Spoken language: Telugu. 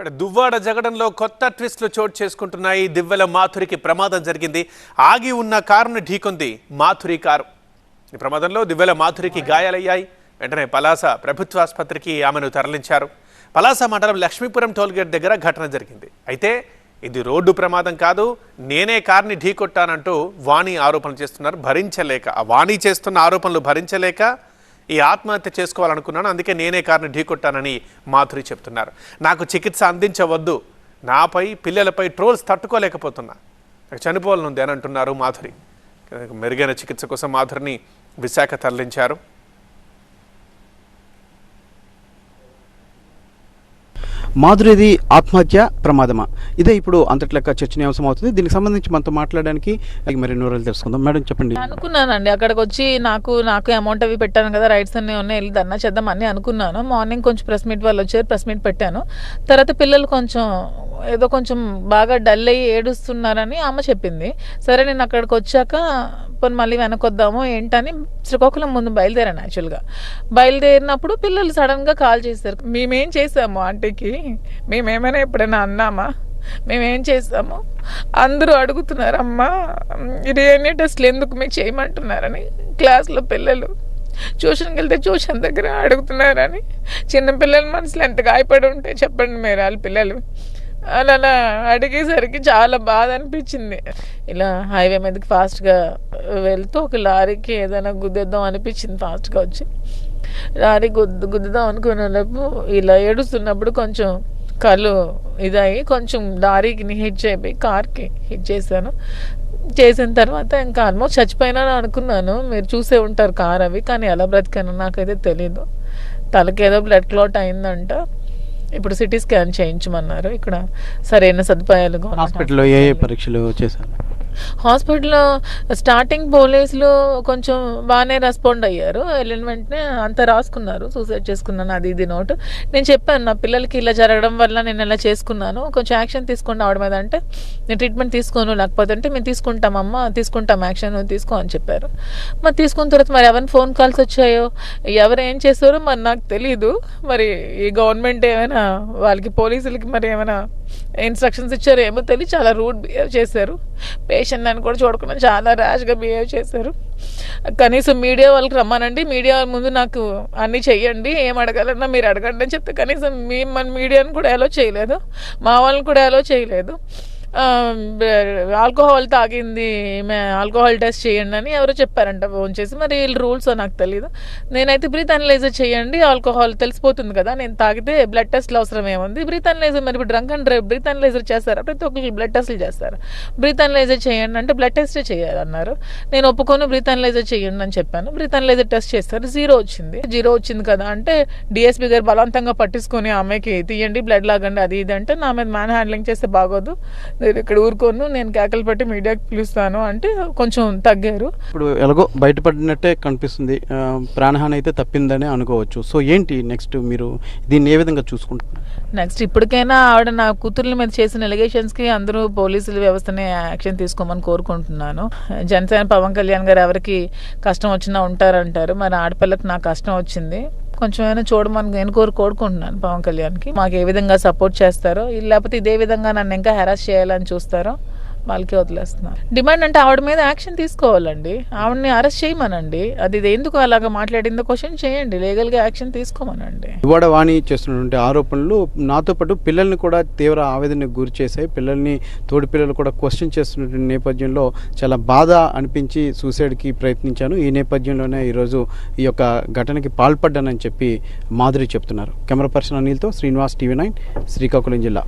ఇక్కడ దువ్వాడ జగడంలో కొత్త ట్విస్టులు చోటు చేసుకుంటున్నాయి. దివ్వెల మాథురికి ప్రమాదం జరిగింది. ఆగి ఉన్న కారును ఢీకొంది మాథురి కారు. ఈ ప్రమాదంలో దివ్వెల మాథురికి గాయాలయ్యాయి. వెంటనే పలాస ప్రభుత్వాసుపత్రికి ఆమెను తరలించారు. పలాస మండలం లక్ష్మీపురం టోల్గేట్ దగ్గర ఘటన జరిగింది. అయితే ఇది రోడ్డు ప్రమాదం కాదు. నేనే కార్ని ఢీకొట్టానంటూ వాణి ఆరోపణలు చేస్తున్నారు. భరించలేక ఆ వాణి చేస్తున్న ఆరోపణలు భరించలేక ఈ ఆత్మహత్య చేసుకోవాలనుకున్నాను అందుకే నేనే కారుని ఢీకొట్టానని మాధురి చెప్తున్నారు. నాకు చికిత్స అందించవద్దు. నాపై పిల్లలపై ట్రోల్స్ తట్టుకోలేకపోతున్నా. చనిపోవాలనుంది అని అంటున్నారు మాధురి. మెరుగైన చికిత్స కోసం మాధురిని విశాఖ తరలించారు. మాధురిది ఆత్మహత్య ప్రమాదమా? ఇదే ఇప్పుడు అంతట్లెక్క చర్చనీయాంశం అవుతుంది దీనికి సంబంధించి మనతో మాట్లాడడానికి మరి నూరలు తెలుసుకుందాం. మేడం చెప్పండి. అనుకున్నానండి. అక్కడికి వచ్చి నాకు నాకు అమౌంట్ అవి పెట్టాను కదా రైట్స్ అన్ని ఉన్నాయి వెళ్ళి ధర్నా చేద్దాం అని అనుకున్నాను. మార్నింగ్ కొంచెం ప్రెస్ మీట్ వాళ్ళు వచ్చారు ప్రెస్ మీట్ పెట్టాను. తర్వాత పిల్లలు కొంచెం ఏదో కొంచెం బాగా డల్ అయ్యి ఏడుస్తున్నారని ఆమె చెప్పింది. సరే నేను అక్కడికి వచ్చాక పోనీ మళ్ళీ వెనకొద్దాము ఏంటని శ్రీకాకుళం ముందు బయలుదేరాను యాక్చువల్గా బయలుదేరినప్పుడు పిల్లలు సడన్గా కాల్ చేశారు. మేమేం చేసాము ఆంటీకి? మేమేమైనా ఎప్పుడైనా అన్నామా? మేమేం చేస్తాము? అందరూ అడుగుతున్నారమ్మా అమ్మా డిఎన్ఏ టెస్ట్లు ఎందుకు మీకు చేయమంటున్నారని క్లాస్లో పిల్లలు. ట్యూషన్కి వెళ్తే ట్యూషన్ దగ్గర అడుగుతున్నారని. చిన్నపిల్లల మనసులో ఎంత గాయపడి ఉంటే చెప్పండి మీరు వాళ్ళ పిల్లలు. అలా అలా అడిగేసరికి చాలా బాధ అనిపించింది. ఇలా హైవే మీదకి ఫాస్ట్గా వెళ్తూ ఒక లారీకి ఏదైనా గుద్దేద్దాం అనిపించింది ఫాస్ట్గా వచ్చి. లారీ గుద్దు గుద్దుదాం అనుకున్నప్పుడు ఇలా ఏడుస్తున్నప్పుడు కొంచెం కళ్ళు ఇదయ్యి కొంచెం లారీకి హిట్ చేయబోయి కార్కి హిట్ చేశాను. చేసిన తర్వాత ఇంకా ఆల్మోస్ట్ చచ్చిపోయినా అనుకున్నాను. మీరు చూసే ఉంటారు కార్ అవి కానీ ఎలా బ్రతికాను నాకైతే తెలీదు. తలకి ఏదో బ్లడ్ క్లాట్ అయిందంట. ఇప్పుడు సిటీ స్కాన్ చేయించమన్నారు. ఇక్కడ సరైన సదుపాయాలు హాస్పిటల్లో ఏ ఏ పరీక్షలు చేశారు? హాస్పిటల్లో స్టార్టింగ్ పోలీసులు కొంచెం బాగానే రెస్పాండ్ అయ్యారు. వెళ్ళిన వెంటనే అంత రాసుకున్నారు. సూసైడ్ చేసుకున్నాను అది ఇది నోట్. నేను చెప్పాను నా పిల్లలకి ఇలా జరగడం వల్ల నేను ఇలా చేసుకున్నాను. కొంచెం యాక్షన్ తీసుకోండి ఆవిడ మీద అంటే నేను ట్రీట్మెంట్ తీసుకోను లేకపోతే అంటే మేము తీసుకుంటామమ్మా తీసుకుంటాం యాక్షన్ తీసుకో అని చెప్పారు. మరి తీసుకున్న తర్వాత మరి ఎవరిని ఫోన్ కాల్స్ వచ్చాయో ఎవరు ఏం చేశారో మరి నాకు తెలీదు. మరి ఈ గవర్నమెంట్ ఏమైనా వాళ్ళకి పోలీసులకి మరి ఏమైనా ఇన్స్ట్రక్షన్స్ ఇచ్చారో. ఏమో తెలియదు చాలా రూడ్ బిహేవ్ చేశారు. పేషెంట్ అని కూడా చూడకుండా చాలా ర్యాష్గా బిహేవ్ చేశారు. కనీసం మీడియా వాళ్ళకి రమ్మానండి. మీడియా ముందు నాకు అన్నీ చెయ్యండి. ఏం అడగాలన్నా మీరు అడగండి అని చెప్తే కనీసం మీ మన మీడియాని కూడా అలో చేయలేదు. మా వాళ్ళని కూడా అలో చేయలేదు. ఆల్కహాల్ తాగింది ఈమె ఆల్కహాల్ టెస్ట్ చేయండి అని ఎవరో చెప్పారంట ఫోన్ చేసి. మరి వీళ్ళు రూల్స్ నాకు తెలియదు నేనైతే బ్రీత్ అనలైజర్ చేయండి ఆల్కహాల్ తెలిసిపోతుంది కదా నేను తాగితే బ్లడ్ టెస్ట్లు అవసరం ఏముంది? బ్రీత్ అనలైజర్ మరి ఇప్పుడు drunk and drive breath analyser చేస్తారా? ప్రతి ఒక్కరికి బ్లడ్ టెస్ట్లు చేస్తారు? బ్రీత్ అనలైజర్ చేయండి అంటే బ్లడ్ టెస్ట్ చేయాలన్నారు. నేను ఒప్పుకొని బ్రీత్ అనలైజర్ చేయండి అని చెప్పాను. బ్రీత్ అనలైజర్ టెస్ట్ చేస్తారు జీరో వచ్చింది. జీరో వచ్చింది కదా అంటే డిఎస్పీ గారు బలవంతంగా పట్టించుకొని ఆమెకి తీయండి బ్లడ్ లాగండి అది ఇది అంటే నా మీద మ్యాన్ హ్యాండ్లింగ్ చేస్తే బాగోదు. నేను ఇక్కడ ఊరుకోను నేను కేకలు పట్టి మీడియాకి పిలుస్తాను అంటే కొంచెం తగ్గారు. ఇప్పుడు ఎలాగో బయటపడినట్టే కనిపిస్తుంది. ప్రాణహాని అయితే తప్పిందని అనుకోవచ్చు. సో ఏంటి నెక్స్ట్ మీరు దీన్ని ఏ విధంగా చూసుకుంటున్నారు? నెక్స్ట్ ఇప్పటికైనా ఆవిడ నా కూతుర్ల మీద చేసిన ఎలిగేషన్స్కి అందరూ పోలీసుల వ్యవస్థని యాక్షన్ తీసుకోమని కోరుకుంటున్నాను. జనసేన పవన్ కళ్యాణ్ గారు ఎవరికి కష్టం వచ్చినా ఉంటారంటారు. మరి ఆడపిల్లకి నాకు కష్టం వచ్చింది. కొంచెం అయినా చూడమని నేను కోరు కోరుకుంటున్నాను పవన్ కళ్యాణ్కి. మాకు ఏ విధంగా సపోర్ట్ చేస్తారో లేకపోతే ఇదే విధంగా నన్ను ఇంకా హెరాస్ చేయాలని చూస్తారో వాళ్ళకి వదిలేస్తున్నారు డిమాండ్ అంటే ఆవిడ మీద యాక్షన్ తీసుకోవాలండి. ఆవిడని అరెస్ట్ చేయమనండి. అది ఇది ఎందుకు అలాగా మాట్లాడిందో క్వశ్చన్ చేయండి. లీగల్గా యాక్షన్ తీసుకోమనండి. ఇవాడ వాణి చేస్తున్నటువంటి ఆరోపణలు నాతో పాటు పిల్లల్ని కూడా తీవ్ర ఆవేదనకు గురి చేశాయి. పిల్లల్ని తోడి పిల్లలు కూడా క్వశ్చన్ చేస్తున్నటువంటి నేపథ్యంలో చాలా బాధ అనిపించి సూసైడ్కి ప్రయత్నించాను. ఈ నేపథ్యంలోనే ఈరోజు ఈ యొక్క ఘటనకి పాల్పడ్డానని చెప్పి మాధురి చెప్తున్నారు. కెమెరా పర్సన్ అనిల్తో శ్రీనివాస్ టీవీ నైన్ శ్రీకాకుళం జిల్లా.